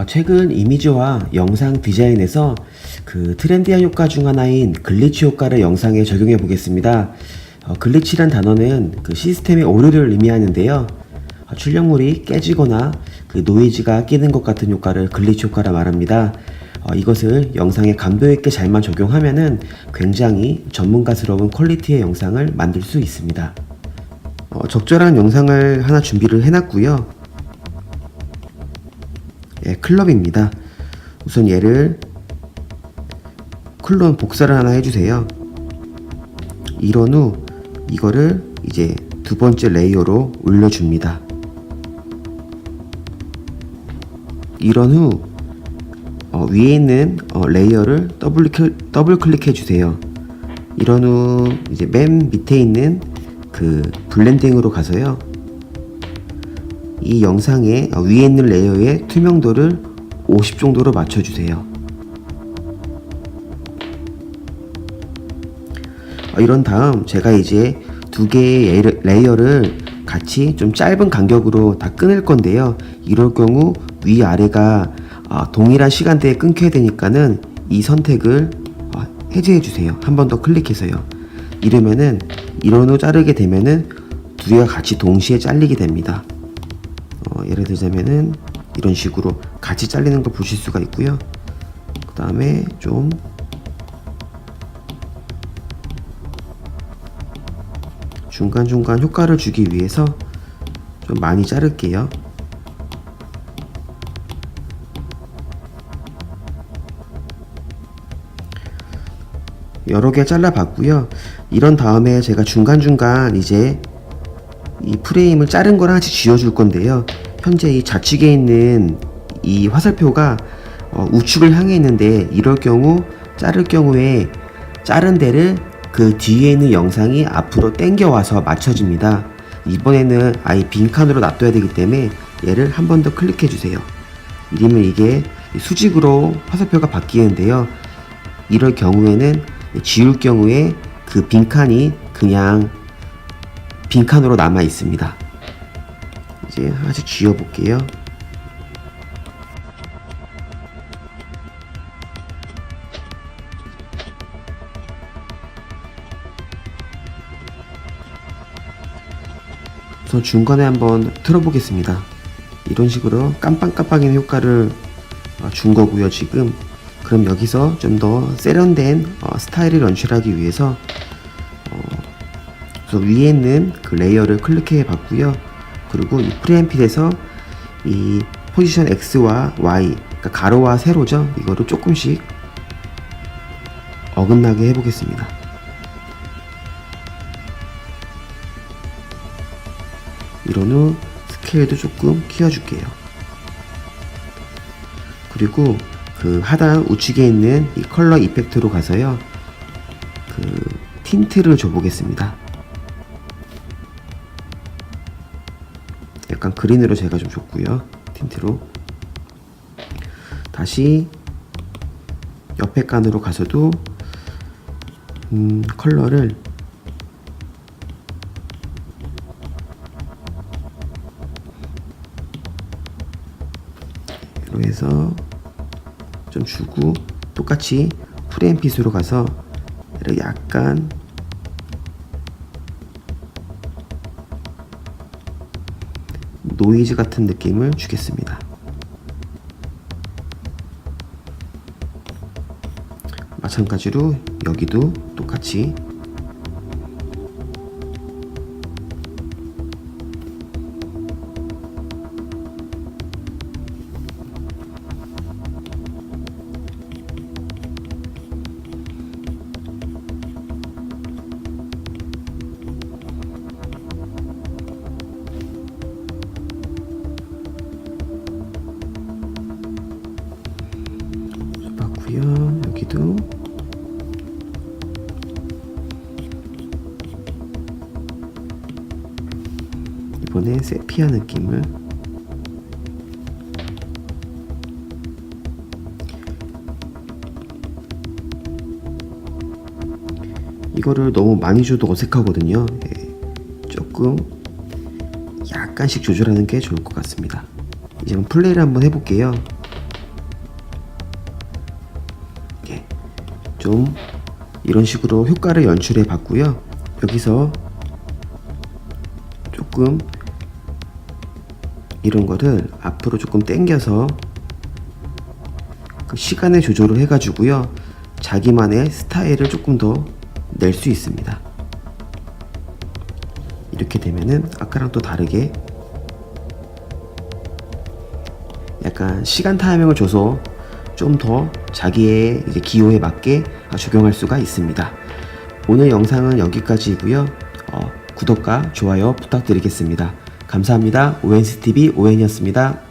어, 최근 이미지와 영상 디자인에서 그 트렌디한 효과 중 하나인 글리치 효과를 영상에 적용해 보겠습니다. 어, 글리치란 단어는 그 시스템의 오류를 의미하는데요. 어, 출력물이 깨지거나 그 노이즈가 끼는 것 같은 효과를 글리치 효과라 말합니다. 어, 이것을 영상에 감도 있게 잘만 적용하면은 굉장히 전문가스러운 퀄리티의 영상을 만들 수 있습니다. 어, 적절한 영상을 하나 준비를 해놨고요. 예, 클럽입니다. 우선 얘를 클론 복사를 하나 해주세요. 이런 후 이거를 이제 두 번째 레이어로 올려줍니다. 이런 후 어, 위에 있는 어, 레이어를 더블, 클- 더블 클릭해 주세요. 이런 후 이제 맨 밑에 있는 그 블렌딩으로 가서요. 이 영상의 어, 위에 있는 레이어의 투명도를 50 정도로 맞춰주세요. 어, 이런 다음 제가 이제 두 개의 레이어- 레이어를 같이 좀 짧은 간격으로 다 끊을 건데요. 이럴 경우 위아래가 어, 동일한 시간대에 끊겨야 되니까는 이 선택을 어, 해제해 주세요. 한 번 더 클릭해서요. 이러면은 이런 후 자르게 되면은 두 개가 같이 동시에 잘리게 됩니다. 어, 예를 들자면은 이런 식으로 같이 잘리는 걸 보실 수가 있고요. 그 다음에 좀 중간중간 효과를 주기 위해서 좀 많이 자를게요. 여러 개 잘라봤고요. 이런 다음에 제가 중간중간 이제 이 프레임을 자른 거랑 같이 지워줄 건데요. 현재 이 좌측에 있는 이 화살표가 어, 우측을 향해 있는데 이럴 경우 자를 경우에 자른 데를 그 뒤에 있는 영상이 앞으로 당겨 와서 맞춰집니다. 이번에는 아예 빈칸으로 놔둬야 되기 때문에 얘를 한 번 더 클릭해 주세요. 이러면 이게 수직으로 화살표가 바뀌는데요. 이럴 경우에는 지울 경우에 그 빈칸이 그냥 빈칸으로 남아 있습니다. 이제 하나씩 지워 볼게요. 우선 중간에 한번 틀어보겠습니다. 이런 식으로 깜빡깜빡이는 효과를 어, 준 거고요, 지금. 그럼 여기서 좀 더 세련된 어, 스타일을 연출하기 위해서 그래서 위에 있는 그 레이어를 클릭해 봤고요. 그리고 이 프리앰핏에서 이 포지션 X와 Y, 그러니까 가로와 세로죠. 이거를 조금씩 어긋나게 해보겠습니다. 이런 후 스케일도 조금 키워줄게요. 그리고 그 하단 우측에 있는 이 컬러 이펙트로 가서요. 그 틴트를 줘보겠습니다. 약간 그린으로 제가 좀 줬고요. 틴트로. 다시 옆에 칸으로 가서도 음, 컬러를 이로 해서 좀 주고 똑같이 프레임 핏으로 가서 이렇게 약간 노이즈 같은 느낌을 주겠습니다. 마찬가지로 여기도 똑같이 여기도 이번에 세피아 느낌을 이거를 너무 많이 줘도 어색하거든요. 예, 조금 약간씩 조절하는 게 좋을 것 같습니다. 이제 플레이를 한번 해볼게요. 좀 이런 식으로 효과를 연출해 봤고요. 여기서 조금 이런 거를 앞으로 조금 당겨서 그 시간의 조절을 해가지고요. 자기만의 스타일을 조금 더 낼 수 있습니다. 이렇게 되면은 아까랑 또 다르게 약간 시간 타이밍을 줘서 좀 더 자기의 이제 기호에 맞게 적용할 수가 있습니다. 오늘 영상은 여기까지이고요. 어, 구독과 좋아요 부탁드리겠습니다. 감사합니다. 오엔스TV 오엔이었습니다.